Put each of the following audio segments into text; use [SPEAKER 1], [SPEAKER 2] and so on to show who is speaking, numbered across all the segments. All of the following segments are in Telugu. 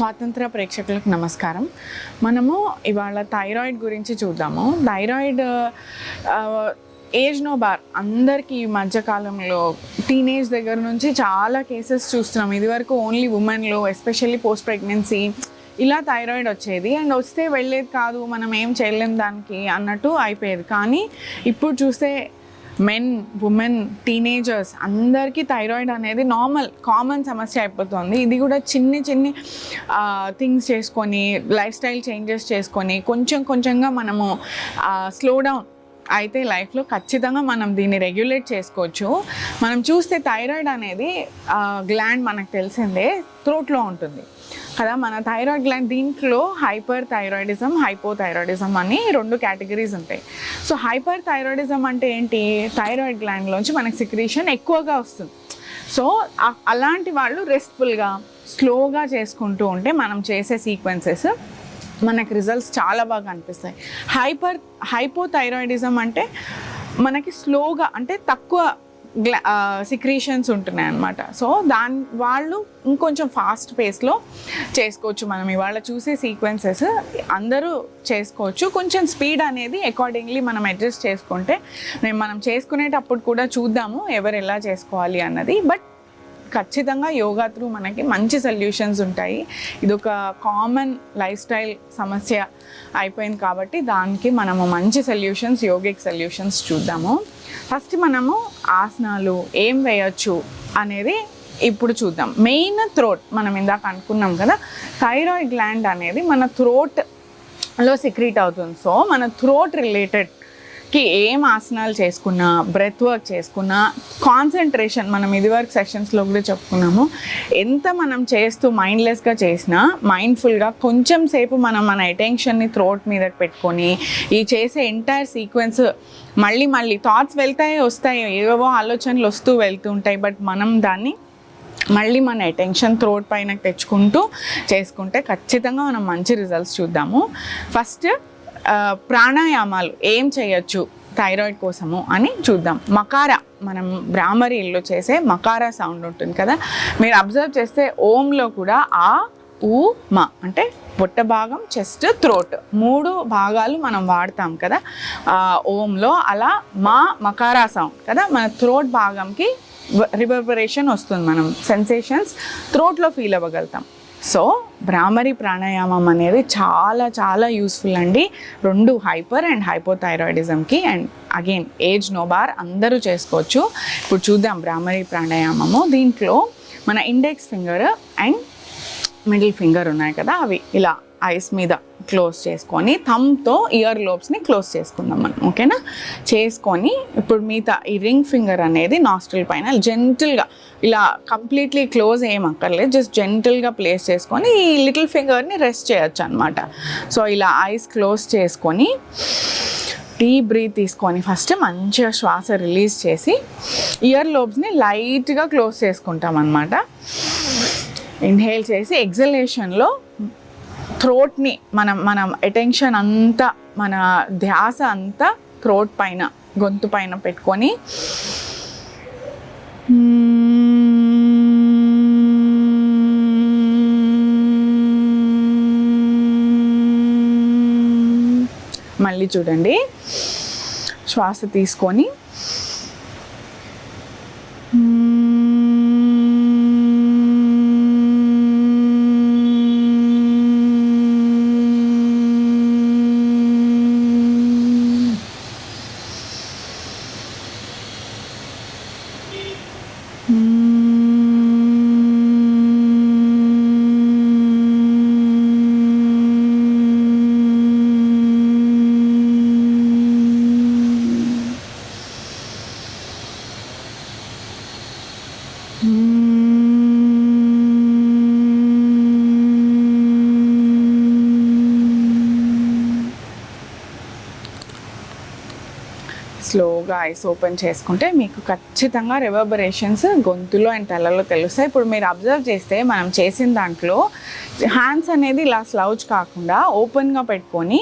[SPEAKER 1] స్వాతంత్ర ప్రేక్షకులకు నమస్కారం. మనము ఇవాళ థైరాయిడ్ గురించి చూద్దాము. Thyroid age no bar. అందరికీ ఈ మధ్యకాలంలో టీనేజ్ దగ్గర నుంచి చాలా కేసెస్ చూస్తున్నాం. ఇదివరకు ఓన్లీ ఉమెన్లో ఎస్పెషల్లీ పోస్ట్ ప్రెగ్నెన్సీ ఇలా థైరాయిడ్ వచ్చేది. అండ్ వస్తే వెళ్ళేది కాదు మనం ఏం చేయలేం దానికి అన్నట్టు అయిపోయేది. కానీ ఇప్పుడు చూస్తే మెన్ ఉమెన్ టీనేజర్స్ అందరికీ థైరాయిడ్ అనేది నార్మల్ కామన్ సమస్య అయిపోతుంది. ఇది కూడా చిన్ని చిన్ని థింగ్స్ చేసుకొని లైఫ్ స్టైల్ చేంజెస్ చేసుకొని కొంచెం కొంచెంగా మనము స్లో డౌన్ అయితే లైఫ్లో ఖచ్చితంగా మనం దీన్ని రెగ్యులేట్ చేసుకోవచ్చు. మనం చూస్తే థైరాయిడ్ అనేది గ్లాండ్ మనకు తెలిసిందే త్రోట్లో ఉంటుంది. కదా మన థైరాయిడ్ గ్లాండ్ దీంట్లో హైపర్ థైరాయిడిజం హైపోథైరాయిడిజం అని రెండు కేటగిరీస్ ఉంటాయి. సో హైపర్ థైరాయిడిజం అంటే ఏంటి? థైరాయిడ్ గ్లాండ్లోంచి మనకి సిక్రీషన్ ఎక్కువగా వస్తుంది. సో అలాంటి వాళ్ళు రెస్ట్ఫుల్గా స్లోగా చేసుకుంటూ ఉంటే మనం చేసే సీక్వెన్సెస్ మనకి రిజల్ట్స్ చాలా బాగా అనిపిస్తాయి. హైపర్ హైపోథైరాయిడిజం అంటే మనకి స్లోగా అంటే తక్కువ సిక్రీషన్స్ ఉంటున్నాయి అనమాట సో దాని వాళ్ళు ఇంకొంచెం ఫాస్ట్ పేస్లో చేసుకోవచ్చు మనం ఇవాళ చూసే సీక్వెన్సెస్ అందరూ చేసుకోవచ్చు. కొంచెం స్పీడ్ అనేది అకార్డింగ్లీ మనం అడ్జస్ట్ చేసుకుంటే మేము మనం చేసుకునేటప్పుడు కూడా చూద్దాము ఎవరు ఎలా చేసుకోవాలి అన్నది. బట్ ఖచ్చితంగా యోగా త్రూ మనకి మంచి సొల్యూషన్స్ ఉంటాయి. ఇది ఒక కామన్ లైఫ్ స్టైల్ సమస్య అయిపోయింది కాబట్టి దానికి మనము మంచి సొల్యూషన్స్ యోగిక్ సొల్యూషన్స్ చూద్దాము. ఫస్ట్ మనము ఆసనాలు ఏం వేయచ్చు అనేది ఇప్పుడు చూద్దాం. మెయిన్ థ్రోట్ మనం ఇందాక అనుకున్నాం కదా థైరాయిడ్ గ్లాండ్ అనేది మన థ్రోట్లో సిక్రీట్ అవుతుంది. సో మన థ్రోట్ రిలేటెడ్ కి ఏం ఆసనాలు చేసుకున్నా బ్రెత్ వర్క్ చేసుకున్నా కాన్సన్ట్రేషన్ మనం ఇదివరకు సెషన్స్లో కూడా చెప్పుకున్నాము. ఎంత మనం చేస్తూ మైండ్లెస్గా చేసినా మైండ్ఫుల్గా కొంచెం సేపు మనం మన అటెన్షన్ని థ్రోట్ మీద పెట్టుకొని ఈ చేసే ఎంటైర్ సీక్వెన్స్ మళ్ళీ మళ్ళీ థాట్స్ వెళ్తాయి వస్తాయి ఏవేవో ఆలోచనలు వస్తూ వెళ్తూ ఉంటాయి. బట్ మనం దాన్ని మళ్ళీ మన అటెన్షన్ థ్రోట్ పైన తెచ్చుకుంటూ చేసుకుంటే ఖచ్చితంగా మనం మంచి రిజల్ట్స్ చూద్దాము. ఫస్ట్ ప్రాణాయామాలు ఏం చేయొచ్చు? థైరాయిడ్ కోసము అని చూద్దాం. మకారా మనం బ్రాహ్మరీల్లో చేసే మకారా సౌండ్ ఉంటుంది కదా? మీరు అబ్జర్వ్ చేస్తే ఓంలో కూడా ఆ ఊ మా అంటే పొట్ట భాగం చెస్ట్ థ్రోట్ మూడు భాగాలు మనం వాడతాం కదా? ఓంలో అలా మా మకారా సౌండ్ కదా? మన థ్రోట్ భాగంకి రివర్బరేషన్ వస్తుంది మనం. సెన్సేషన్స్ థ్రోట్లో ఫీల్ అవ్వగలుగుతాం. సో భ్రామరి ప్రాణాయామం అనేది చాలా చాలా యూస్ఫుల్ అండి. రెండు hyper and హైపోథైరాయిడిజంకి and again age no bar అందరూ చేసుకోవచ్చు. ఇప్పుడు చూద్దాం భ్రామరి ప్రాణాయామము. దీంట్లో మన index finger and middle finger ఉన్నాయి కదా అవి ఇలా ఐస్ మీద క్లోజ్ చేసుకొని థమ్తో ఇయర్ లోబ్స్ని క్లోజ్ చేసుకుందాం మనం ఓకేనా? చేసుకొని ఇప్పుడు మిగతా ఈ రింగ్ ఫింగర్ అనేది నాస్ట్రిల్ పైన జెంటిల్గా ఇలా కంప్లీట్లీ క్లోజ్ ఏం అక్కర్లేదు జస్ట్ జెంటిల్గా ప్లేస్ చేసుకొని ఈ లిటిల్ ఫింగర్ని రెస్ట్ చేయొచ్చు అనమాట సో ఇలా ఐస్ క్లోజ్ చేసుకొని డీప్ బ్రీత్ తీసుకొని ఫస్ట్ మంచిగా శ్వాస రిలీజ్ చేసి ఇయర్ లోబ్స్ని లైట్గా క్లోజ్ చేసుకుంటాం అనమాట ఇన్హేల్ చేసి ఎగ్జలేషన్లో థ్రోట్ని మనం మనం అటెన్షన్ అంతా మన ధ్యాస అంతా థ్రోట్ పైన గొంతు పైన పెట్టుకొని మళ్ళీ చూడండి. శ్వాస తీసుకొని స్లోగా ఐస్ ఓపెన్ చేసుకుంటే మీకు ఖచ్చితంగా రివర్బరేషన్స్ గొంతులో అండ్ తలలో తెలుస్తాయి. ఇప్పుడు మీరు అబ్జర్వ్ చేస్తే మనం చేసిన దాంట్లో హ్యాండ్స్ అనేది ఇలా స్లౌజ్ కాకుండా ఓపెన్గా పెట్టుకొని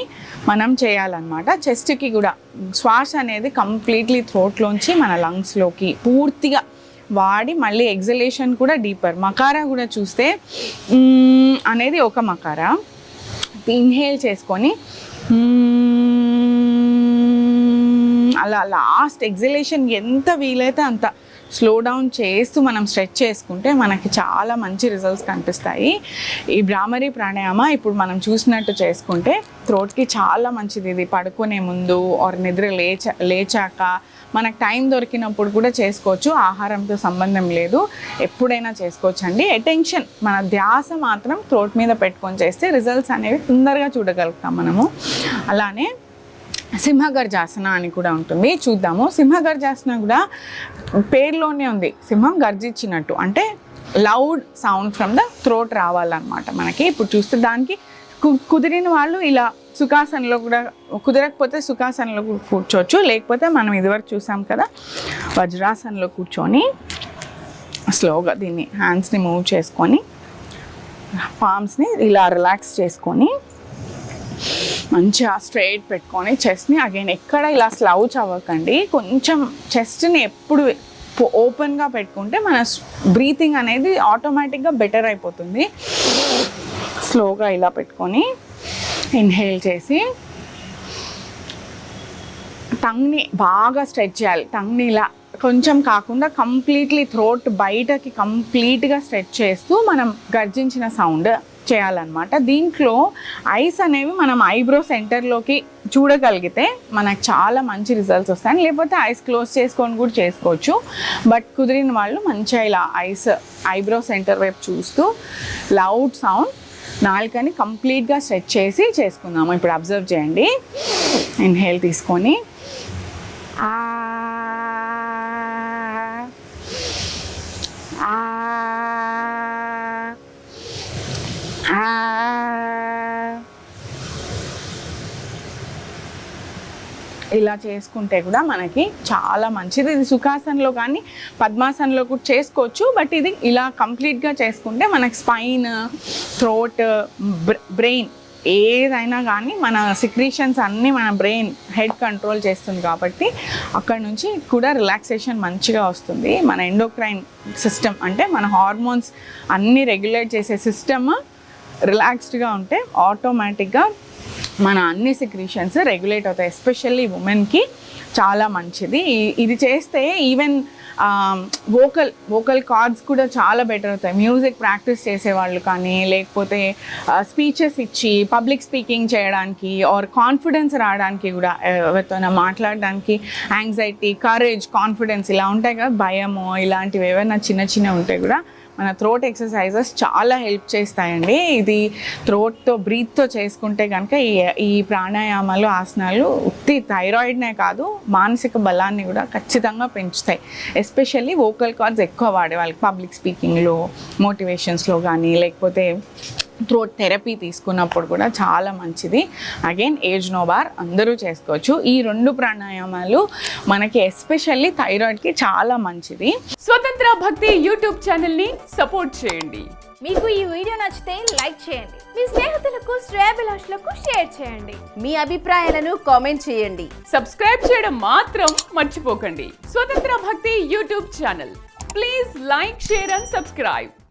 [SPEAKER 1] మనం చేయాలన్నమాట. చెస్ట్కి కూడా శ్వాస అనేది కంప్లీట్లీ థ్రోట్లోంచి మన లంగ్స్లోకి పూర్తిగా వాడి మళ్ళీ ఎగ్జలేషన్ కూడా డీపర్. మకారా కూడా చూస్తే అనేది ఒక మకారా. ఇన్హేల్ చేసుకొని అలా లాస్ట్ ఎగ్జిలేషన్ ఎంత వీలైతే అంత స్లో డౌన్ చేస్తూ మనం స్ట్రెచ్ చేసుకుంటే మనకి చాలా మంచి రిజల్ట్స్ కనిపిస్తాయి. ఈ భ్రామరీ ప్రాణాయామ ఇప్పుడు మనం చూసినట్టు చేసుకుంటే థ్రోట్కి చాలా మంచిది ఇది. పడుకునే ముందు ఆర్ నిద్ర లేచ లేచాక మనకు టైం దొరికినప్పుడు కూడా చేసుకోవచ్చు. ఆహారంతో సంబంధం లేదు. ఎప్పుడైనా చేసుకోవచ్చు అండి అటెన్షన్ మన ధ్యాస మాత్రం థ్రోట్ మీద పెట్టుకొని చేస్తే రిజల్ట్స్ అనేవి తొందరగా చూడగలుగుతాం మనము. అలానే సింహగర్జాసన అని కూడా ఉంటుంది. చూద్దాము. సింహగర్జాసన కూడా పేర్లోనే ఉంది. సింహం గర్జించినట్టు. అంటే loud sound from the throat రావాలన్నమాట మనకి. ఇప్పుడు చూస్తే దానికి కు- కుదిరిన వాళ్ళు ఇలా సుఖాసనలో కూడా కుదరకపోతే సుఖాసనలో కూర్చోవచ్చు. లేకపోతే మనం ఇదివరకు చూసాం కదా వజ్రాసనలో కూర్చొని స్లోగా దీన్ని హ్యాండ్స్ని మూవ్ చేసుకొని పామ్స్ని ఇలా రిలాక్స్ చేసుకొని మంచిగా స్ట్రైట్ పెట్టుకొని చెస్ట్ని అగైన్ ఎక్కడ ఇలా స్లౌచ్ అవ్వకండి. కొంచెం చెస్ట్ని ఎప్పుడు ఓపెన్గా పెట్టుకుంటే మన బ్రీతింగ్ అనేది ఆటోమేటిక్గా బెటర్ అయిపోతుంది. స్లోగా ఇలా పెట్టుకొని ఇన్హేల్ చేసి టంగ్ని బాగా స్ట్రెచ్ చేయాలి. టంగ్ని ఇలా కొంచెం కాకుండా కంప్లీట్లీ థ్రోట్ బయటకి కంప్లీట్గా స్ట్రెచ్ చేస్తూ మనం గర్జించిన సౌండ్ చేయాలన్నమాట. దీంట్లో ఐస్ అనేవి మనం ఐబ్రో సెంటర్లోకి చూడగలిగితే మనకు చాలా మంచి రిజల్ట్స్ వస్తాయి లేకపోతే ఐస్ క్లోజ్ చేసుకొని కూడా చేసుకోవచ్చు. బట్ కుదిరిన వాళ్ళు మంచిగా ఇలా ఐస్ ఐబ్రో సెంటర్ వైపు చూస్తూ లౌడ్ సౌండ్ నాలుకని కంప్లీట్గా స్ట్రెచ్ చేసి చేసుకుందాము. ఇప్పుడు అబ్జర్వ్ చేయండి. ఇన్హేల్ తీసుకొని. ఆ ఇలా చేసుకుంటే కూడా మనకి చాలా మంచిది. ఇది సుఖాసనలో కానీ పద్మాసనలో కూడా చేసుకోవచ్చు. బట్ ఇది ఇలా కంప్లీట్గా చేసుకుంటే మనకి స్పైన్ థ్రోట్ బ్రెయిన్ ఏదైనా కానీ మన సిక్రీషన్స్ అన్నీ మన బ్రెయిన్ హెడ్ కంట్రోల్ చేస్తుంది కాబట్టి అక్కడ నుంచి కూడా రిలాక్సేషన్ మంచిగా వస్తుంది. మన ఎండోక్రైన్ సిస్టమ్ అంటే మన హార్మోన్స్ అన్నీ రెగ్యులేట్ చేసే సిస్టమ్ రిలాక్స్డ్గా ఉంటే ఆటోమేటిక్గా మన అన్ని సిక్రీషన్స్ రెగ్యులేట్ అవుతాయి ఎస్పెషల్లీ ఉమెన్కి చాలా మంచిది. ఇది చేస్తే ఈవెన్ వోకల్ వోకల్ కార్డ్స్ కూడా చాలా బెటర్ అవుతాయి. మ్యూజిక్ ప్రాక్టీస్ చేసేవాళ్ళు కానీ లేకపోతే స్పీచెస్ ఇచ్చి పబ్లిక్ స్పీకింగ్ చేయడానికి ఆర్ కాన్ఫిడెన్స్ రావడానికి కూడా ఎవరితోనైనా మాట్లాడడానికి యాంగ్జైటీ కరేజ్ కాన్ఫిడెన్స్ ఇలా ఉంటాయి కదా భయము ఇలాంటివి ఏవైనా చిన్న చిన్న ఉంటాయి కూడా మన థ్రోట్ ఎక్సర్సైజెస్ చాలా హెల్ప్ చేస్తాయండి. ఇది థ్రోట్తో బ్రీత్తో చేసుకుంటే కనుక ఈ ఈ ప్రాణాయామాలు ఆసనాలు ఉత్తి థైరాయిడ్నే కాదు మానసిక బలాన్ని కూడా ఖచ్చితంగా పెంచుతాయి. ఎస్పెషల్లీ వోకల్ కార్డ్స్ ఎక్కువ వాడే వాళ్ళకి పబ్లిక్ స్పీకింగ్లో మోటివేషన్స్లో కానీ లేకపోతే థ్రోట్ థెరపీ తీసుకున్నప్పుడు కూడా చాలా మంచిది. అగైన్ ఏజ్ నో బార్ అందరూ చేసుకోవచ్చు. ఈ రెండు ప్రాణాయామాలు మనకి ఎస్పెషల్లీ థైరాయిడ్కి చాలా మంచిది.
[SPEAKER 2] స్వతంత్ర భక్తి యూట్యూబ్ ఛానల్ని సపోర్ట్ చేయండి.
[SPEAKER 3] మీకు ఈ వీడియో నచ్చితే లైక్ చేయండి. మీ స్నేహితులకు శ్రేయభిలాషులకు షేర్ చేయండి.
[SPEAKER 4] మీ అభిప్రాయాలను కామెంట్ చేయండి.
[SPEAKER 2] సబ్స్క్రైబ్ చేయడం మాత్రం మర్చిపోకండి. Swatantra Bhakti YouTube channel. Please like share and subscribe.